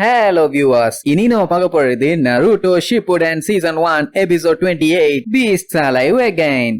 Hello viewers இனி நம்ம பார்க்க போறது Naruto Shippuden season one episode twenty eight beast alive again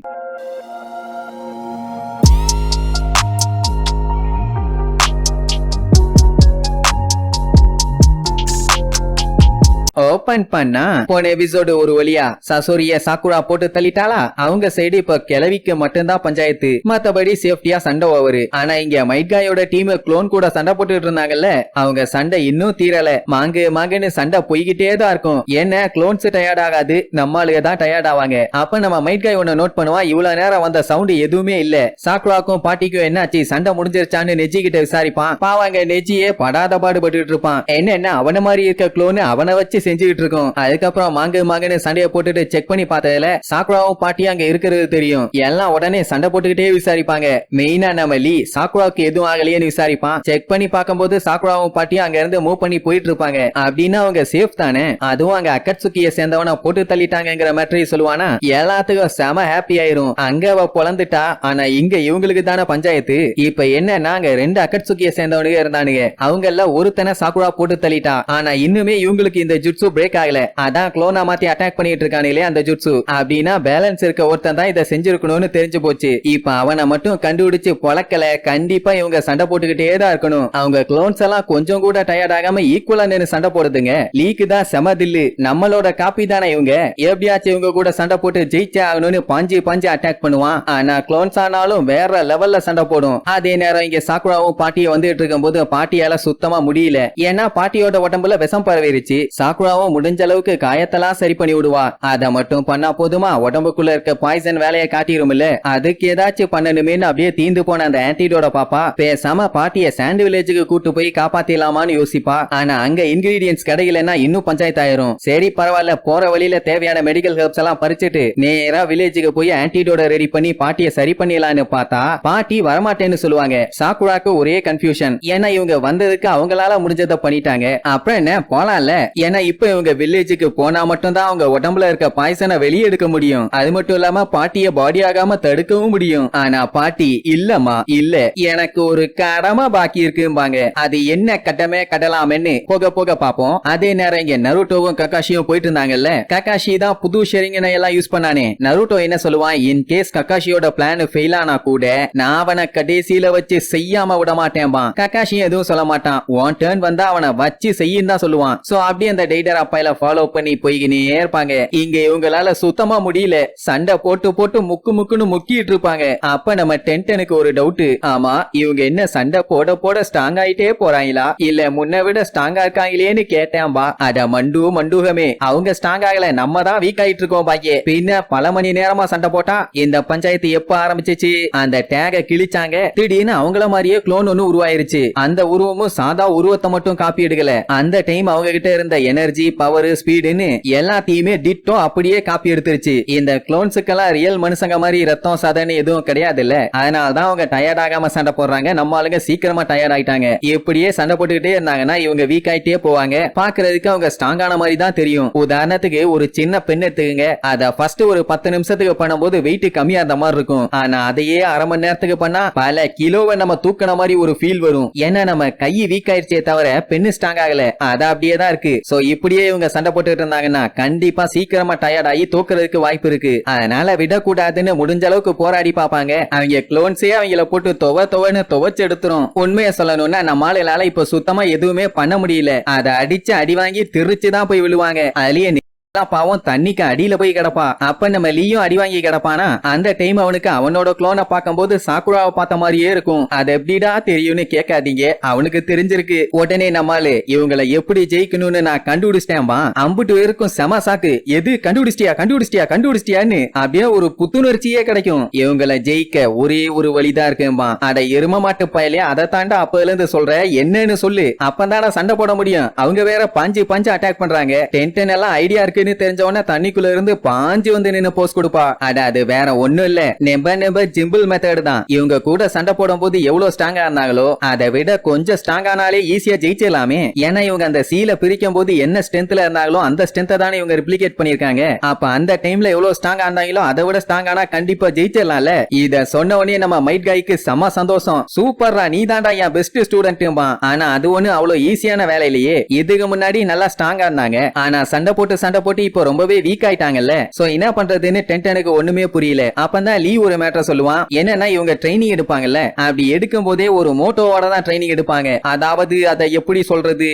open பண்ணா போன எபிசோடு ஒரு வழியா சசோரிய சாக்குரா போட்டு தள்ளிட்டாளா? அவங்க சைடு இப்ப கிளவிக்கு மட்டும்தான் பஞ்சாயத்து. மத்தபடி சேஃப்டியா சண்டை ஓவரு ஆனா இங்க மைட்காயோட டீம் குளோன் கூட சண்டை போட்டுட்டு இருந்தாங்கல்ல அவங்க சண்டை இன்னும் தீரல. மாங்கு மாங்குன்னு சண்டை போய்கிட்டே தான் இருக்கும். என்ன குளோன்ஸ் டயர்ட் ஆகாது? நம்மளுக்கு தான் டயர்ட் ஆவாங்க. அப்ப நம்ம மைட்காய் ஒன்னு நோட் பண்ணுவா இவ்வளவு நேரம் வந்த சவுண்ட் எதுவுமே இல்ல. சாக்குராக்கும் பாட்டிக்கும் என்னாச்சு? சண்டை முடிஞ்சிருச்சான்னு நெஜி கிட்ட விசாரிப்பான். பாவாங்க நெஜியே படாத பாடுபட்டு இருப்பான். என்ன என்ன அவன மாதிரி இருக்க குளோன் அவனை வச்சு முயற்சி செஞ்சுக்கிட்டு இருக்கோம். அதுக்கப்புறம் மாங்கு மாங்குன்னு சண்டையை போட்டுட்டு செக் பண்ணி பார்த்ததுல சாக்குராவும் பாட்டியும் அங்க இருக்கிறது தெரியும். எல்லாம் உடனே சண்டை போட்டுக்கிட்டே விசாரிப்பாங்க. மெயினா நம்ம லீ சாக்குராவுக்கு எதுவும் ஆகலையேன்னு விசாரிப்பான். செக் பண்ணி பார்க்கும்போது சாக்குராவும் பாட்டியும் அங்க இருந்து மூவ் பண்ணி போயிட்டு இருப்பாங்க. அப்படின்னா அவங்க சேஃப் தானே? அதுவும் அங்க அக்கட்சுக்கிய சேர்ந்தவன போட்டு தள்ளிட்டாங்கிற மாதிரி சொல்லுவானா? எல்லாத்துக்கும் செம ஹாப்பி ஆயிரும். அங்க அவ பொழந்துட்டா ஆனா இங்க இவங்களுக்கு தானே பஞ்சாயத்து? இப்ப என்னன்னா அங்க ரெண்டு அக்கட்சுக்கிய சேர்ந்தவனுங்க இருந்தானுங்க. அவங்க எல்லாம் ஒருத்தனை சாக்குரா போட்டு தள்ளிட்டா. ஆனா இன்னுமே இவங்களுக்கு இந்த ஜுட்ஸு பிரேக் ஆகல. அதான் குளோனா மாத்தி அட்டாக் பண்ணிட்டு இருக்கானே அந்த ஜுட்ஸு அப்படின்னா பேலன்ஸ் இருக்க ஒருத்தன் தான் இதை செஞ்சிருக்கணும்னு தெரிஞ்சு போச்சு. இப்ப அவனை மட்டும் கண்டுபிடிச்சு பொழக்கல. கண்டிப்பா இவங்க சண்டை போட்டுக்கிட்டே தான் இருக்கணும். அவங்க குளோன்ஸ் எல்லாம் கொஞ்சம் கூட டயர்ட் ஆகாம ஈக்குவலா நின்னு சண்டை போடுதுங்க. லீக்கு தான் செம தில்லு. நம்மளோட காப்பி தானே இவங்க? எப்படியாச்சும் இவங்க கூட சண்டை போட்டு ஜெயிச்சே ஆகணும்னு பாஞ்சு பாஞ்சு அட்டாக் பண்ணுவான். ஆனா குளோன்ஸ் ஆனாலும் வேற லெவல்ல சண்டை போடும். அதே நேரம் இங்க சாக்குராவும் பாட்டியை வந்துட்டு இருக்கும்போது பாட்டியால சுத்தமா முடியல. ஏன்னா பாட்டியோட உடம்புல விஷம் பரவிருச்சு. சாக்குராவும் முடிஞ்ச அளவுக்கு காயத்தெல்லாம் சரி பண்ணி விடுவா. அத மட்டும் பண்ணா போதுமா? உடம்புக்குள்ள இருக்க பாய்சன் வேலையை காட்டிருமில்ல அதுக்கு ஏதாச்சும் பண்ணணுமேனு அப்படியே தீந்து போன அந்த ஆன்டிடோட பாப்பா பேசாம பாட்டிய சாண்ட் வில்லேஜுக்கு கூட்டு போய் காப்பாத்திடலாமான்னு யோசிப்பா. ஆனா அங்க இன்கிரீடியன்ஸ் கிடைக்கலன்னா இன்னும் பஞ்சாயத்து ஆயிரும். சரி பரவாயில்ல போற வழியில தேவையான மெடிக்கல் ஹெல்ப்ஸ் எல்லாம் பறிச்சுட்டு நேரா வில்லேஜுக்கு போய் ஆன்டிடோட ரெடி பண்ணி பாட்டிய சரி பண்ணிடலான்னு பார்த்தா பாட்டி வரமாட்டேன்னு சொல்லுவாங்க. சாக்குராக்கு ஒரே கன்ஃபியூஷன் ஏன்னா இவங்க வந்ததுக்கு அவங்களால முடிஞ்சதை பண்ணிட்டாங்க. அப்புறம் என்ன? போலாம்ல. ஏன்னா இப்ப இவங்க வில்லேஜுக்கு போனா மட்டும்தான் அவங்க உடம்புல இருக்க பாய்சனை வெளியே எடுக்க முடியும். அது மட்டும் இல்லாம பாட்டிய பாடி ஆகாம தடுக்கவும் முடியும். ஆனா பாட்டி இல்லம்மா இல்ல. எனக்கு ஒரு கடமை பாக்கி இருக்கும்பாங்க. அது என்ன கடமை கடலாமன்னு போக போக பாப்போம். அதே நேரம் இங்க நருட்டோவும் கக்காஷியும் போயிட்டு இருந்தாங்கல்ல கக்காஷி தான் புது ஷெரிங்கனை எல்லாம் யூஸ் பண்ணானே. நருட்டோ என்ன சொல்லுவான்? இன் கேஸ் கக்காஷியோட பிளான் ஃபெயில் ஆனா கூட நான் அவனை கடைசியில வச்சு செய்யாம விட மாட்டேன்பா கக்காஷியும் எதுவும் சொல்ல மாட்டான். உன் டேர்ன் வந்தா அவனை வச்சு செய்யும் தான் சொல்லுவான். சோ அப்படியே அந்த டே ரைடர் அப்பாயில ஃபாலோ பண்ணி போய்கினே இருப்பாங்க. இங்க இவங்களால சுத்தமா முடியல. சண்டை போட்டு போட்டு முக்கு முக்குன்னு முக்கிட்டு இருப்பாங்க. அப்ப நம்ம டென்டனுக்கு ஒரு டவுட் ஆமா இவங்க என்ன சண்டை போட போட ஸ்ட்ராங் ஆயிட்டே போறாங்களா? இல்ல முன்ன விட ஸ்ட்ராங்கா இருக்காங்களேன்னு கேட்டேன்பா அட மண்டு மண்டூகமே. அவங்க ஸ்ட்ராங் ஆகல. நம்ம தான் வீக் ஆயிட்டு இருக்கோம் பாக்கே பின்ன பல மணி நேரமா சண்டை போட்டா இந்த பஞ்சாயத்து எப்ப ஆரம்பிச்சிச்சு? அந்த டேக கிழிச்சாங்க. திடீர்னு அவங்கள மாதிரியே குளோன் ஒன்னு உருவாயிருச்சு. அந்த உருவமும் சாதா உருவத்தை மட்டும் காப்பி எடுக்கல. அந்த டைம் அவங்க கிட்ட இருந்த எனர்ஜி பவர் ஸ்பீடுன்னு எல்லாத்தையுமே டிட்டோ அப்படியே காப்பி எடுத்துருச்சு. இந்த குளோன்ஸுக்கெல்லாம் ரியல் மனுஷங்க மாதிரி ரத்தம் சதன்னு எதுவும் கிடையாது இல்ல அதனால தான் அவங்க டயர்ட் ஆகாம சண்டை போடுறாங்க. நம்ம ஆளுங்க சீக்கிரமா டயர்ட் ஆயிட்டாங்க. இப்படியே சண்டை போட்டுக்கிட்டே இருந்தாங்கன்னா இவங்க வீக் ஆயிட்டே போவாங்க. பாக்குறதுக்கு அவங்க ஸ்ட்ராங்கான மாதிரி தான் தெரியும். உதாரணத்துக்கு ஒரு சின்ன பெண் எடுத்துக்கங்க. அத ஃபர்ஸ்ட் ஒரு பத்து நிமிஷத்துக்கு பண்ணும்போது வெயிட் கம்மியா இருந்த மாதிரி இருக்கும். ஆனா அதையே அரை மணி நேரத்துக்கு பண்ணா பல கிலோவை நம்ம தூக்கின மாதிரி ஒரு ஃபீல் வரும். ஏன்னா நம்ம கை வீக் ஆயிடுச்சே தவிர பெண்ணு ஸ்ட்ராங் ஆகல. அது அப்படியே தான் இருக்கு. சோ இப்படியே இவங்க சண்டை போட்டுட்டு இருந்தாங்கன்னா கண்டிப்பா சீக்கிரமா டயர்ட் ஆகி வாய்ப்பு இருக்கு. அதனால விடக்கூடாதுன்னு முடிஞ்ச அளவுக்கு போராடி பாப்பாங்க அவங்க குளோன்ஸே அவங்கள போட்டு துவ துவன்னு துவைச்சு எடுத்துரும். உண்மையை சொல்லணும்னா நம்ம ஆளுகளால இப்ப சுத்தமா எதுவுமே பண்ண முடியல. அதை அடிச்சு அடி வாங்கி திருச்சு தான் போய் விழுவாங்க. அதுலயே பாவம் தண்ணிக்கு அடியில போய் கிடப்பா. அப்ப நம்ம லீயும் அடி வாங்கி கிடப்பானா? அந்த டைம் அவனுக்கு அவனோட குளோனை பார்க்கும்போது சாக்குராவை பார்த்த மாதிரியே இருக்கும். அது எப்படிடா தெரியும்னு கேட்காதீங்க. அவனுக்கு தெரிஞ்சிருக்கு. உடனே நம்மாலு இவங்களை எப்படி ஜெயிக்கணும்னு நான் கண்டுபிடிச்சிட்டேன்பா அம்புட்டு இருக்கும் செம சாக்கு. எது? கண்டுபிடிச்சிட்டியா? கண்டுபிடிச்சிட்டியா? கண்டுபிடிச்சிட்டியான்னு. அப்படியே ஒரு புத்துணர்ச்சியே கிடைக்கும். இவங்களை ஜெயிக்க ஒரே ஒரு வழிதான் இருக்கும்பா அட எரும மாட்டு பயலே அதை தாண்டா அப்பதுல இருந்து சொல்ற. என்னன்னு சொல்லு. அப்பதானே சண்டை போட முடியும். அவங்க வேற பஞ்சு பஞ்சு அட்டாக் பண்றாங்க. டென்டன் எல்லாம் ஐடியா இருக்கு. இருக்குன்னு தெரிஞ்ச உடனே தண்ணிக்குள்ள இருந்து பாஞ்சு வந்து நின்னு போஸ் கொடுப்பா. அட அது வேற ஒண்ணும் இல்ல. நெம்ப நெம்ப ஜிம்பிள் மெத்தட் தான். இவங்க கூட சண்டை போடும்போது எவ்வளவு ஸ்ட்ராங்கா இருந்தாங்களோ அதை விட கொஞ்சம் ஸ்ட்ராங் ஆனாலே ஈஸியா ஜெயிச்சிடலாமே. ஏன்னா இவங்க அந்த சீல பிரிக்கும் போது என்ன ஸ்ட்ரென்த்ல இருந்தாங்களோ அந்த ஸ்ட்ரென்த்தை தானே இவங்க ரிப்ளிகேட் பண்ணிருக்காங்க அப்ப அந்த டைம்ல எவ்வளவு ஸ்ட்ராங்கா இருந்தாங்களோ அதை விட ஸ்ட்ராங் ஆனா கண்டிப்பா ஜெயிச்சிடலாம்ல. இத சொன்ன உடனே நம்ம மைட் காய்க்கு செம சந்தோஷம். சூப்பர்ரா நீ தாண்டா என் பெஸ்ட் ஸ்டூடெண்ட்டுமா ஆனா அது ஒண்ணு அவ்வளவு ஈஸியான வேலை இல்லையே. இதுக்கு முன்னாடி நல்லா ஸ்ட்ராங்கா இருந்தாங்க. ஆனா சண்டை போட்டு சண்டை போட்டு இப்போ ரொம்பவே வீக் ஆயிட்டாங்கல்ல. சோ என்ன பண்றதுன்னு டென்டனுக்கு ஒண்ணுமே புரியல. அப்பதான் லீ ஒரு மேட்டர் சொல்லுவான். என்னன்னா இவங்க ட்ரைனிங் எடுப்பாங்கல்ல. அப்படி எடுக்கும் போதே ஒரு மோட்டோவோட தான் ட்ரைனிங் எடுப்பாங்க. அதாவது அதை எப்படி சொல்றது?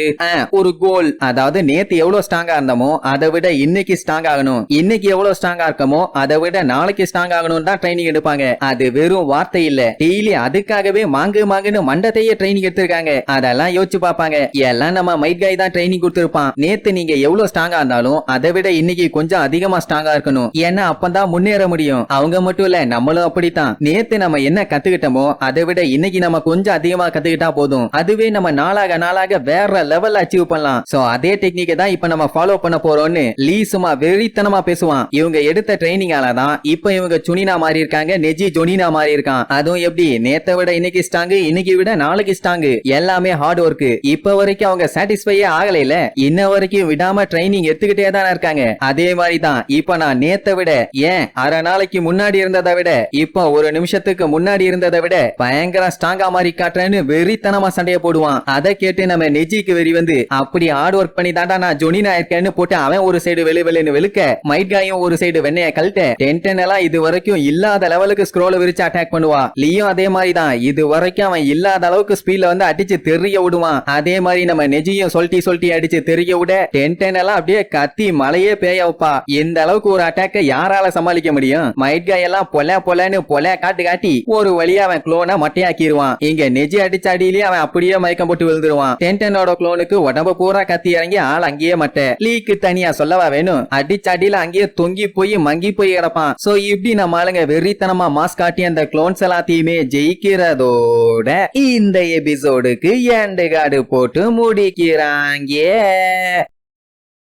ஒரு கோல் அதாவது நேத்து எவ்வளவு ஸ்ட்ராங்கா இருந்தோமோ அதை விட இன்னைக்கு ஸ்ட்ராங் ஆகணும். இன்னைக்கு எவ்வளவு ஸ்ட்ராங்கா இருக்கமோ அதை விட நாளைக்கு ஸ்ட்ராங் ஆகணும் தான் ட்ரைனிங் எடுப்பாங்க. அது வெறும் வார்த்தை இல்ல. டெய்லி அதுக்காகவே மாங்கு மாங்குன்னு மண்டத்தையே ட்ரைனிங் எடுத்திருக்காங்க. அதெல்லாம் யோசிச்சு பார்ப்பாங்க. எல்லாம் நம்ம மைட் காய் தான் ட்ரைனிங் கொடுத்திருப்பான். நேத்து நீங்க எவ்வளவு ஸ்ட்ராங்கா இருந்தாலும் அதை விட இன்னைக்கு கொஞ்சம் அதிகமா ஸ்ட்ராங்கா இருக்கணும். ஏன்னா அப்பதான் முன்னேற முடியும். அவங்க மட்டும் இல்ல நம்மளும் அப்படித்தான். நேத்து நம்ம என்ன கத்துக்கிட்டோமோ அதை விட இன்னைக்கு நம்ம கொஞ்சம் அதிகமா கத்துக்கிட்டா போதும். அதுவே நம்ம நாளாக நாளாக வேற லெவல் அச்சீவ் பண்ணலாம். சோ அதே டெக்னிக்கை தான் இப்ப நம்ம ஃபாலோ பண்ண போறோம்னு லீ சும்மா வெறித்தனமா பேசுவான். இவங்க எடுத்த ட்ரைனிங்கால தான் இப்ப இவங்க சுனினா மாறி இருக்காங்க நெஜி ஜொனினா மாறி இருக்கான். அதுவும் எப்படி? நேத்த விட இன்னைக்கு ஸ்டாங்கு இன்னைக்கு விட நாளைக்கு ஸ்டாங்கு எல்லாமே ஹார்ட் ஒர்க் இப்ப வரைக்கும் அவங்க சாட்டிஸ்ஃபையே ஆகல இல்ல இன்ன வரைக்கும் விடாம ட்ரைனிங் எடுத்துக்கிட்டே தான் இருக்காங்க. அதே மாதிரி தான் இப்ப நான் நேத்த விட ஏன் அரை நாளைக்கு முன்னாடி இருந்ததை விட இப்ப ஒரு நிமிஷத்துக்கு முன்னாடி இருந்ததை விட பயங்கர ஸ்ட்ராங்கா மாறி காட்டுறேன்னு வெறித்தனமா சண்டைய போடுவான். அதை கேட்டு நம்ம நெஜிக்கு வெறி வந்து அப்படி ஹார்ட் ஒர்க் பண்ணி தாண்டா நான் ஜொனினா இருக்கேன்னு போட்டு அவன் ஒரு சைடு வெளி வெளின்னு வெளுக்க மைட் காயும் ஒரு சைடு வெண்ணைய கழட்ட டென்டன் எல்லாம் இது வரைக்கும் இல்லாத லெவலுக்கு ஸ்க்ரோல விரிச்சு அட்டாக் பண்ணுவா. லீயும் அதே மாதிரி தான் இது வரைக்கும் அவன் இல்லாத அளவுக்கு ஸ்பீட்ல வந்து அடிச்சு தெரிய விடுவான். அதே மாதிரி நம்ம நெஜியும் சொல்லிட்டி சொல்லிட்டி அடிச்சு தெரிய விட டென்டன் எல்லாம் அப்படியே கத்தி மலையே பேய வைப்பா இந்த அளவுக்கு ஒரு அட்டாக்க யாரால சமாளிக்க முடியும்? மைட் காய் எல்லாம் பொல பொலன்னு பொல காட்டு காட்டி ஒரு வழியா அவன் குளோனை மட்டையாக்கிடுவான் இங்க நெஜி அடிச்ச அடியிலேயே அவன் அப்படியே மயக்கம் போட்டு விழுந்துருவான். டென்டனோட குளோனுக்கு உடம்பு பூரா கத்தி இறங்கி ஆள் அங்கேயே மட்டை. லீக்கு தனியா சொல்லவா வேணும்? அடிச்ச அடியில அங்கேயே தொங்கி போய் மங்கி போய் கிடப்பான். சோ இப்படி நம்ம ஆளுங்க வெறித்தனமா மாஸ் காட்டி அந்த குளோன்ஸ் எல்லாத்தையுமே ஜெயிக்கிறதோட இந்த எபிசோடுக்கு எண்டு காடு போட்டு முடிக்கிறாங்க.